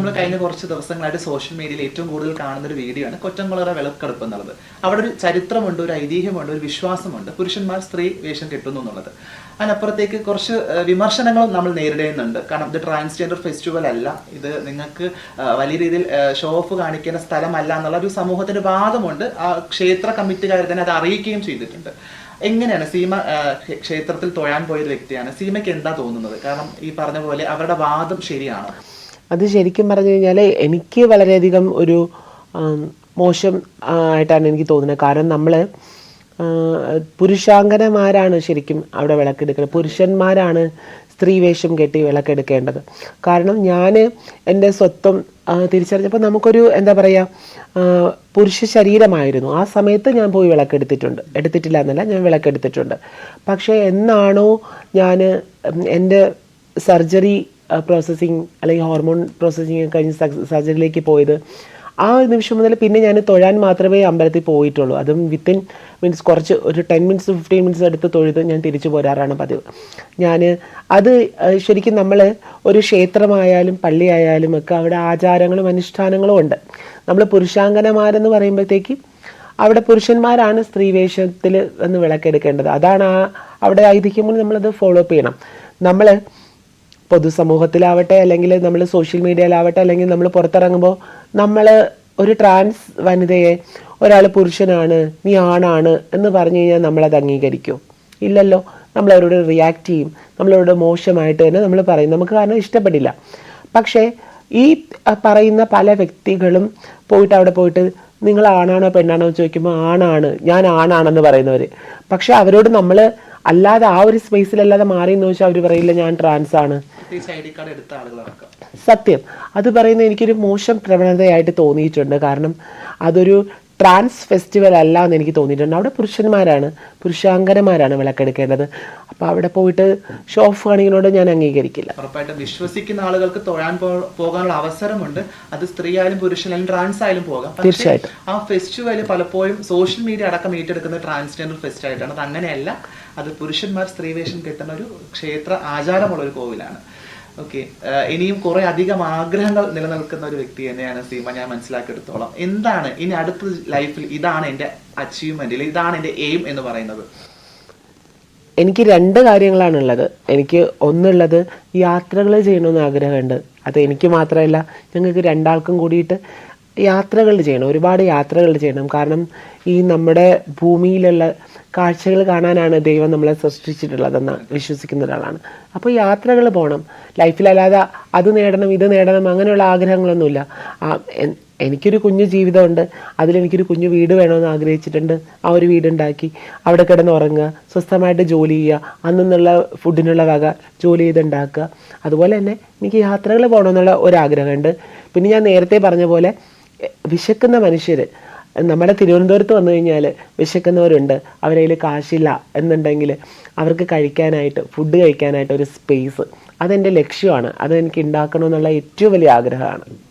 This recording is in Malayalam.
നമ്മൾ കഴിഞ്ഞ കുറച്ച് ദിവസങ്ങളായിട്ട് സോഷ്യൽ മീഡിയയിൽ ഏറ്റവും കൂടുതൽ കാണുന്ന ഒരു വീഡിയോ ആണ് കൊറ്റംകുളറ വിളക്കെടുപ്പ് എന്നുള്ളത്. അവിടെ ഒരു ചരിത്രമുണ്ട് ഒരു ഐതിഹ്യമുണ്ട് ഒരു വിശ്വാസമുണ്ട്. പുരുഷന്മാർ സ്ത്രീ വേഷം കെട്ടുന്നു എന്നുള്ളത്. അതിനപ്പുറത്തേക്ക് കുറച്ച് വിമർശനങ്ങളും നമ്മൾ നേരിടേണ്ടതുണ്ട് കാരണം ഇത് ട്രാൻസ്ജെൻഡർ ഫെസ്റ്റിവൽ അല്ല. ഇത് നിങ്ങൾക്ക് വലിയ രീതിയിൽ ഷോ ഓഫ് കാണിക്കേണ്ട സ്ഥലമല്ല എന്നുള്ള ഒരു സമൂഹത്തിന്റെ വാദമുണ്ട്. ആ ക്ഷേത്ര കമ്മിറ്റിക്കാർ തന്നെ അത് അറിയിക്കുകയും ചെയ്തിട്ടുണ്ട്. എങ്ങനെയാണ് സീമ ക്ഷേത്രത്തിൽ തൊഴാൻ പോയൊരു വ്യക്തിയാണ്? സീമയ്ക്ക് എന്താ തോന്നുന്നത്? കാരണം ഈ പറഞ്ഞ പോലെ അവരുടെ വാദം ശരിയാണോ? അത് ശരിക്കും പറഞ്ഞു കഴിഞ്ഞാൽ എനിക്ക് വളരെയധികം ഒരു മോശം ആയിട്ടാണ് എനിക്ക് തോന്നുന്നത്. കാരണം നമ്മൾ പുരുഷാങ്കനമാരാണ് ശരിക്കും അവിടെ വിളക്കെടുക്കുന്നത് പുരുഷന്മാരാണ് സ്ത്രീ വേഷം കെട്ടി വിളക്കെടുക്കേണ്ടത്. കാരണം ഞാൻ എന്റെ സ്വത്വം തിരിച്ചറിഞ്ഞപ്പോൾ നമുക്കൊരു എന്താ പറയുക പുരുഷ ശരീരമായിരുന്നു. ആ സമയത്ത് ഞാൻ പോയി വിളക്കെടുത്തിട്ടുണ്ട്. എടുത്തിട്ടില്ല എന്നല്ല ഞാൻ വിളക്കെടുത്തിട്ടുണ്ട്. പക്ഷേ എന്നാണോ ഞാൻ എന്റെ സർജറി പ്രോസസ്സിങ് അല്ലെങ്കിൽ ഹോർമോൺ പ്രോസസ്സിങ് കഴിഞ്ഞ് സർജറിയിലേക്ക് പോയത്. ആ നിമിഷം മുതൽ പിന്നെ ഞാൻ തൊഴാൻ മാത്രമേ അമ്പലത്തിൽ പോയിട്ടുള്ളൂ. അതും വിത്തിൻ മീൻസ് കുറച്ച് ഒരു ടെൻ മിനിറ്റ്സ് ഫിഫ്റ്റീൻ മിനിറ്റ്സ് എടുത്ത് തൊഴുത് ഞാൻ തിരിച്ചു പോരാറാണ് പതിവ്. ഞാൻ അത് ശരിക്കും നമ്മൾ ഒരു ക്ഷേത്രമായാലും പള്ളിയായാലും ഒക്കെ അവിടെ ആചാരങ്ങളും അനുഷ്ഠാനങ്ങളും ഉണ്ട്. നമ്മൾ പുരുഷാങ്കനമാരെന്ന് പറയുമ്പോഴത്തേക്ക് അവിടെ പുരുഷന്മാരാണ് സ്ത്രീവേഷത്തിൽ എന്ന് വിളക്കെടുക്കേണ്ടത്. അതാണ് ആ അവിടെ ഐതിഹ്യം നമ്മളത് ഫോളോ അപ്പ് ചെയ്യണം. നമ്മൾ പൊതുസമൂഹത്തിലാവട്ടെ അല്ലെങ്കിൽ നമ്മൾ സോഷ്യൽ മീഡിയയിലാവട്ടെ അല്ലെങ്കിൽ നമ്മൾ പുറത്തിറങ്ങുമ്പോൾ നമ്മൾ ഒരു ട്രാൻസ് വനിതയെ ഒരാൾ പുരുഷനാണ് നീ ആണാണ് എന്ന് പറഞ്ഞു കഴിഞ്ഞാൽ നമ്മളത് അംഗീകരിക്കും. ഇല്ലല്ലോ നമ്മൾ അവരോട് റിയാക്ട് ചെയ്യും നമ്മളവരോട് മോശമായിട്ട് തന്നെ നമ്മൾ പറയും. നമുക്ക് കാരണം ഇഷ്ടപ്പെടില്ല. പക്ഷേ ഈ പറയുന്ന പല വ്യക്തികളും പോയിട്ട് അവിടെ പോയിട്ട് നിങ്ങൾ ആണാണോ പെണ്ണാണോ ചോദിക്കുമ്പോൾ ആണാണ് ഞാൻ ആണാണെന്ന് പറയുന്നവർ പക്ഷെ അവരോട് നമ്മൾ അല്ലാതെ ആ ഒരു സ്പേസിലല്ലാതെ മാറി എന്ന് വെച്ചാൽ അവർ പറയില്ല ഞാൻ ട്രാൻസ് ആണ്. സത്യം. അത് പറയുന്നത് എനിക്കൊരു മോശം പ്രവണതയായിട്ട് തോന്നിയിട്ടുണ്ട്. കാരണം അതൊരു ട്രാൻസ് ഫെസ്റ്റിവൽ അല്ല എന്ന് എനിക്ക് തോന്നിയിട്ടുണ്ട്. അവിടെ പുരുഷന്മാരാണ് പുരുഷാങ്കരന്മാരാണ് വിളക്കെടുക്കേണ്ടത്. അപ്പോൾ അവിടെ പോയിട്ട് ഷോ ഓഫ് കാണികളോട് ഞാൻ അംഗീകരിക്കില്ല. ഉറപ്പായിട്ടും വിശ്വസിക്കുന്ന ആളുകൾക്ക് തൊഴാൻ പോകാനുള്ള അവസരമുണ്ട്. അത് സ്ത്രീ ആയാലും പുരുഷനായാലും ട്രാൻസ് ആയാലും പോകാം. തീർച്ചയായിട്ടും. ആ ഫെസ്റ്റിവൽ പലപ്പോഴും സോഷ്യൽ മീഡിയ അടക്കം ഏറ്റെടുക്കുന്ന ട്രാൻസ്ജെൻഡർ ഫെസ്റ്റ് ആയിട്ടാണ്. അത് അങ്ങനെയല്ല. അത് പുരുഷന്മാർ സ്ത്രീവേഷം കെട്ടുന്ന ഒരു ക്ഷേത്ര ആചാരമുള്ള ഒരു കോവിലാണ്. ഓക്കെ ഇനിയും കുറെ അധികം ആഗ്രഹങ്ങൾ നിലനിൽക്കുന്ന ഒരു വ്യക്തി തന്നെയാണ് സീമ. ഞാൻ മനസ്സിലാക്കിയെടുത്തോളം. എന്താണ് ഇനി അടുത്ത ലൈഫിൽ ഇതാണ് എന്റെ അച്ചീവ്മെന്റ് ഇതാണ് എന്റെ എയിം എന്ന് പറയുന്നത്? എനിക്ക് രണ്ട് കാര്യങ്ങളാണുള്ളത്. എനിക്ക് ഒന്നുള്ളത് യാത്രകൾ ചെയ്യണമെന്ന് ആഗ്രഹമുണ്ട്. അത് എനിക്ക് മാത്രമല്ല ഞങ്ങൾക്ക് രണ്ടാൾക്കും കൂടിയിട്ട് യാത്രകൾ ചെയ്യണം ഒരുപാട് യാത്രകൾ ചെയ്യണം. കാരണം ഈ നമ്മുടെ ഭൂമിയിലുള്ള കാഴ്ചകൾ കാണാനാണ് ദൈവം നമ്മളെ സൃഷ്ടിച്ചിട്ടുള്ളതെന്ന് വിശ്വസിക്കുന്ന ഒരാളാണ്. അപ്പോൾ യാത്രകൾ പോകണം ലൈഫിലല്ലാതെ അത് നേടണം ഇത് നേടണം അങ്ങനെയുള്ള ആഗ്രഹങ്ങളൊന്നുമില്ല. എനിക്കൊരു കുഞ്ഞു ജീവിതമുണ്ട്. അതിലെനിക്കൊരു കുഞ്ഞു വീട് വേണമെന്ന് ആഗ്രഹിച്ചിട്ടുണ്ട്. ആ ഒരു വീടുണ്ടാക്കി അവിടെ കിടന്ന് ഉറങ്ങുക സ്വസ്ഥമായിട്ട് ജോലി ചെയ്യുക അന്നുള്ള ഫുഡിനുള്ള വക ജോലി ചെയ്തുണ്ടാക്കുക. അതുപോലെ തന്നെ എനിക്ക് യാത്രകൾ പോകണമെന്നുള്ള ഒരാഗ്രഹമുണ്ട് പിന്നെ ഞാൻ നേരത്തെ പറഞ്ഞ പോലെ വിശക്കുന്ന മനുഷ്യർ നമ്മുടെ തിരുവനന്തപുരത്ത് വന്നു കഴിഞ്ഞാൽ വിശക്കുന്നവരുണ്ട്. അവരതിൽ കാശില്ല എന്നുണ്ടെങ്കിൽ അവർക്ക് കഴിക്കാനായിട്ട് ഫുഡ് കഴിക്കാനായിട്ട് ഒരു സ്പേസ് അതെന്റെ ലക്ഷ്യമാണ്. അത് എനിക്ക് ഉണ്ടാക്കണമെന്നുള്ള ഏറ്റവും വലിയ ആഗ്രഹമാണ്.